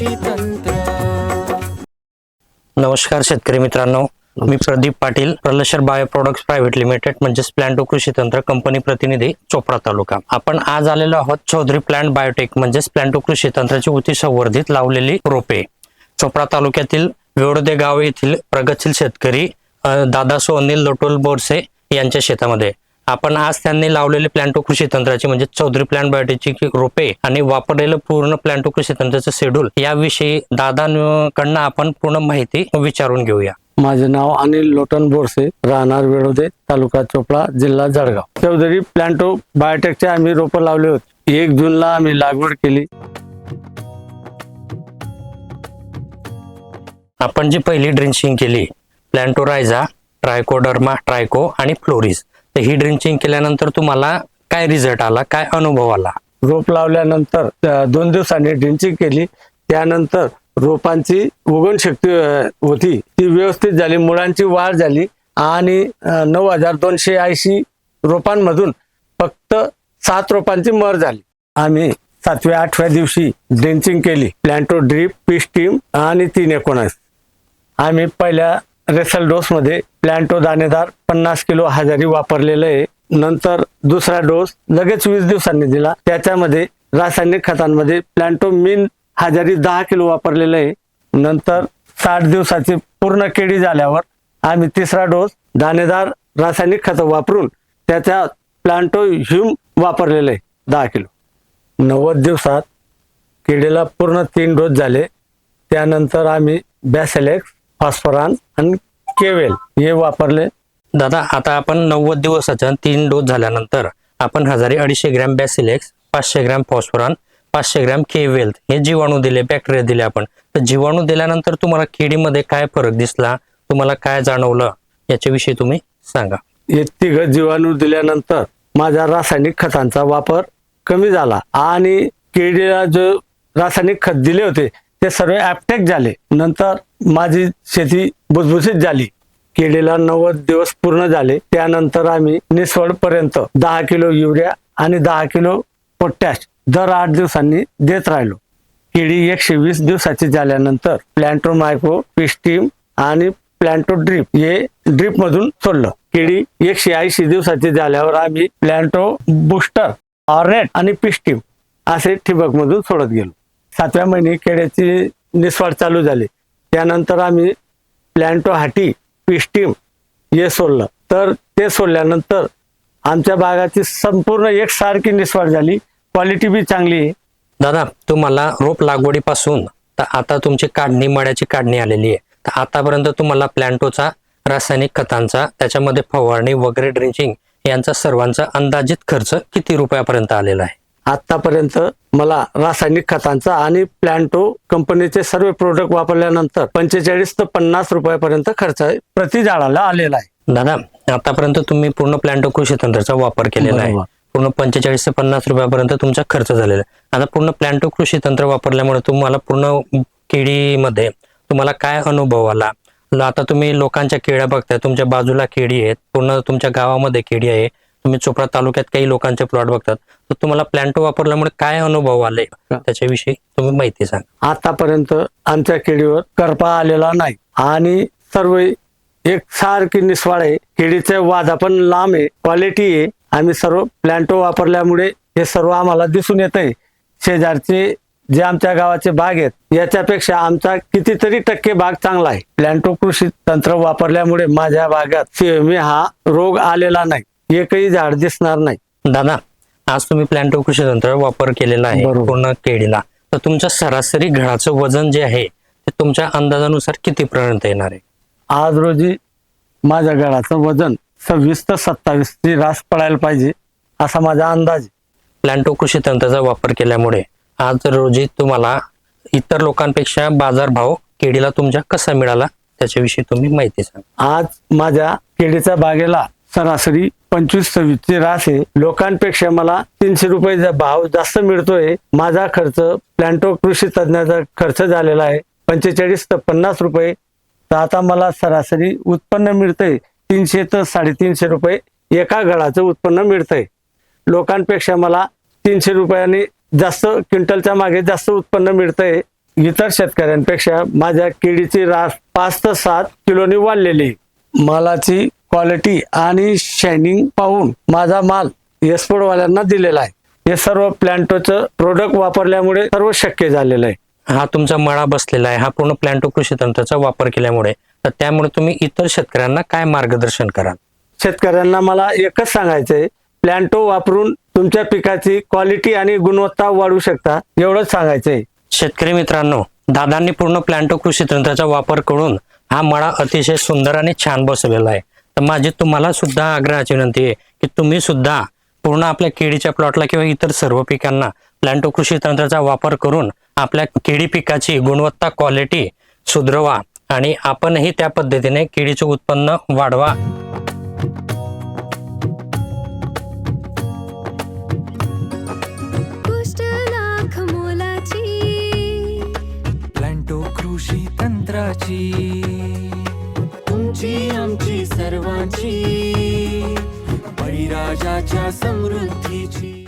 कृषी तंत्र नमस्कार शेतकरी मित्रांनो मी Pradeep Patil Pralshar bio product private limited म्हणजेच प्लॅन्टो कृषी तंत्र कंपनी प्रतिनिधी चोपडा तालुका. आपण आज आलेलो आहोत चौधरी प्लॅन्ट बायोटेक म्हणजेच प्लॅन्टो कृषी तंत्राची उती संवर्धित लावलेली रोपे. चोपडा तालुक्यातील वेवडदे गाव येथील प्रगतशील शेतकरी दादा सोनील लोटोल बोरसे यांच्या शेतामध्ये. आपण आज त्यांनी लावलेले प्लॅन्टो कृषी तंत्राची म्हणजे चौधरी प्लॅन्ट बायोटेकची रोपे आणि वापरलेलं पूर्ण प्लॅन्टो कृषी तंत्राचं शेड्यूल याविषयी दादांकडनं आपण पूर्ण माहिती विचारून घेऊया. माझे नाव अनिल लोटन बोरसे राहणार वेळोदे तालुका चोपडा जिल्हा जळगाव. चौधरी प्लॅन्टो बायोटेकचे आम्ही रोपं लावले होते. एक जूनला आम्ही लागवड केली. आपण जी पहिली ड्रिंचिंग केली प्लॅन्टोरायझा ट्रायकोडर्मा ट्रायको आणि फ्लोरिस तर ही ड्रिंचिंग केल्यानंतर तुम्हाला काय रिझल्ट आला? काय अनुभव आला? रोप लावल्यानंतर दोन दिवसांनी ड्रिंचिंग केली. त्यानंतर रोपांची उगण शक्ती होती. ती व्यवस्थित झाली. मुळांची वाढ झाली. आणि नऊ हजार दोनशे ऐंशी रोपांमधून फक्त सात रोपांची मर झाली. आम्ही सातव्या आठव्या दिवशी ड्रिंचिंग केली. प्लॅन्टो ड्रीप पिस्टीम आणि तीन एकोणास आम्ही पहिल्या रेसल डोस मध्ये प्लॅन्टो दाणेदार पन्नास किलो हजारी वापरलेलं आहे. नंतर दुसरा डोस लगेच वीस दिवसांनी दिला. त्याच्यामध्ये रासायनिक खतांमध्ये प्लॅन्टो मिन हजारी दहा किलो वापरलेलं आहे. नंतर साठ दिवसाची पूर्ण केळी झाल्यावर आम्ही तिसरा डोस दाणेदार रासायनिक खत वापरून त्याच्या प्लांटो ह्युम वापरलेलं आहे दहा किलो. नव्वद दिवसात किडीला पूर्ण तीन डोस झाले. त्यानंतर आम्ही बॅसेलेक्स फॉस्फरान आणि केवेल हे वापरले. दादा आता आपण नव्वद दिवसाच्या तीन डोस झाल्यानंतर आपण हजारी अडीचशे ग्रॅम बॅसिलेक्स पाचशे ग्रॅम फॉस्फरॉन पाचशे ग्रॅम के वेल्थ हे जीवाणू दिले बॅक्टेरिया दिले आपण. तर जीवाणू दिल्यानंतर तुम्हाला किडीमध्ये काय फरक दिसला? तुम्हाला काय जाणवलं? याच्याविषयी तुम्ही सांगा. हे तिघ जीवाणू दिल्यानंतर माझा रासायनिक खतांचा वापर कमी झाला आणि केळीला जो रासायनिक खत दिले होते ते सर्व ॲपटेक झाले. नंतर माझी शेती भुसभुशीत झाली. केळीला नव्वद दिवस पूर्ण झाले. त्यानंतर आम्ही निसवड पर्यंत दहा किलो युरिया आणि दहा किलो पोटॅश दर आठ दिवसांनी देत राहिलो. केळी एकशे वीस दिवसाची झाल्यानंतर प्लॅन्टो मायक्रो पिस्टीम आणि प्लॅन्टो ड्रीप हे ड्रीप मधून सोडलं. केळी एकशे ऐंशी दिवसाची झाल्यावर आम्ही प्लॅन्टो बुस्टर ऑर्नेट आणि पिस्टीम असे ठिबक मधून सोडत गेलो. सातव्या महिने केळ्याची निस्वाड चालू झाली. त्यानंतर आम्ही प्लॅन्टो हाटी पिस्टीम हे सोडलं. तर ते सोडल्यानंतर आमच्या बागाची संपूर्ण एकसारखी निस्वाड झाली. क्वालिटी बी चांगली आहे. दादा तुम्हाला रोप लागवडीपासून तर आता तुमची काढणी मळ्याची काढणी आलेली आहे. तर आतापर्यंत तुम्हाला प्लॅन्टोचा रासायनिक खतांचा त्याच्यामध्ये फवारणी वगैरे ड्रिंचिंग यांचा सर्वांचा अंदाजित खर्च किती रुपयापर्यंत आलेला आहे? आतापर्यंत मला रासायनिक खतांचा आणि प्लॅन्टो कंपनीचे सर्व प्रोडक्ट वापरल्यानंतर पंचेचाळीस ते पन्नास रुपयापर्यंत खर्च प्रति झाडाला आलेला आहे. दादा आतापर्यंत तुम्ही पूर्ण प्लॅन्टो कृषी तंत्राचा वापर केलेला आहे. पूर्ण पंचेचाळीस ते पन्नास रुपयापर्यंत तुमचा खर्च झालेला आहे. आता पूर्ण प्लॅन्टो कृषी तंत्र वापरल्यामुळे तुम्हाला पूर्ण केळीमध्ये तुम्हाला काय अनुभव आला? ल- आता तुम्ही लोकांच्या केळ्या बघताय तुमच्या बाजूला केळी आहेत पूर्ण तुमच्या गावामध्ये केळी आहे. तुम्ही चोपडा तालुक्यात काही लोकांचे प्लॉट बघतात तर तुम्हाला प्लॅन्टो वापरल्यामुळे काय अनुभव आले? त्याच्याविषयी तुम्ही माहिती सांगा. आतापर्यंत आमच्या केळीवर करपा आलेला नाही. आणि सर्व एक सारखी निस्वाळ आहे. केळीचे वादा पण लांब आहे. क्वालिटी आहे. आम्ही सर्व प्लॅन्टो वापरल्यामुळे हे सर्व आम्हाला दिसून येत आहे. शेजारचे जे आमच्या गावाचे बाग आहेत याच्यापेक्षा आमचा कितीतरी टक्के बाग चांगला आहे. प्लॅन्टो कृषी तंत्र वापरल्यामुळे माझ्या बागात CME हा रोग आलेला नाही. एकही झाड दिसणार नाही दादा आज तुम्ही प्लॅन्टो कृषी तंत्र वापर केलेला आहे बरोबर. पूर्ण केळीला तर तुमच्या सरासरी घडाचं वजन जे आहे ते तुमच्या अंदाजानुसार किती पर्यंत येणार आहे आज रोजी माझ्या गळाचं वजन सव्वीस ते सत्तावीस ची रास पडायला पाहिजे असा माझा अंदाज आहे. प्लॅन्टो कृषी तंत्राचा वापर केल्यामुळे आज रोजी तुम्हाला इतर लोकांपेक्षा बाजारभाव केळीला तुमच्या कसा मिळाला त्याच्याविषयी तुम्ही माहिती सांगा आज माझ्या केळीच्या बागेला सरासरी पंचवीस सव्वीसची रास आहे. लोकांपेक्षा मला तीनशे रुपये भाव जास्त मिळतोय. माझा खर्च प्लॅन्टो कृषी तज्ञाचा खर्च झालेला आहे. पंचेचाळीस ते पन्नास रुपये. तर आता मला सरासरी उत्पन्न मिळतंय. तीनशे ते साडेतीनशे रुपये एका गळाचं उत्पन्न मिळतंय. लोकांपेक्षा मला तीनशे रुपयांनी जास्त क्विंटलच्या मागे जास्त उत्पन्न मिळतंय. इतर शेतकऱ्यांपेक्षा माझ्या केळीची रास पाच ते सात किलोनी वाढलेली. आहे. मालाची क्वालिटी आणि शायनिंग पाहून माझा माल एक्सपोर्टवाल्यांना दिलेला आहे. हे सर्व प्लॅन्टोचं प्रोडक्ट वापरल्यामुळे सर्व शक्य झालेलं आहे. हा तुमचा मळा बसलेला आहे. हा पूर्ण प्लॅन्टो कृषी तंत्राचा वापर केल्यामुळे. तर त्यामुळे तुम्ही इतर शेतकऱ्यांना काय मार्गदर्शन कराल? शेतकऱ्यांना मला एकच सांगायचंय प्लॅन्टो वापरून तुमच्या पिकाची क्वालिटी आणि गुणवत्ता वाढवू शकता एवढंच सांगायचंय शेतकरी मित्रांनो दादांनी पूर्ण प्लॅन्टो कृषी तंत्राचा वापर करून हा मळा अतिशय सुंदर आणि छान बसवलेला आहे. तर माझी तुम्हाला सुद्धा आग्रहाची विनंती आहे की तुम्ही सुद्धा पूर्ण आपल्या केळीच्या प्लॉटला किंवा इतर सर्व पिकांना प्लॅन्टो कृषी तंत्राचा वापर करून आपल्या केळी पिकाची गुणवत्ता क्वालिटी सुधरवा आणि आपणही त्या पद्धतीने केळीचे उत्पन्न वाढवा. कृषी तंत्राची. तुमची आमची सर्वांची बळीराजाच्या समृद्धीची.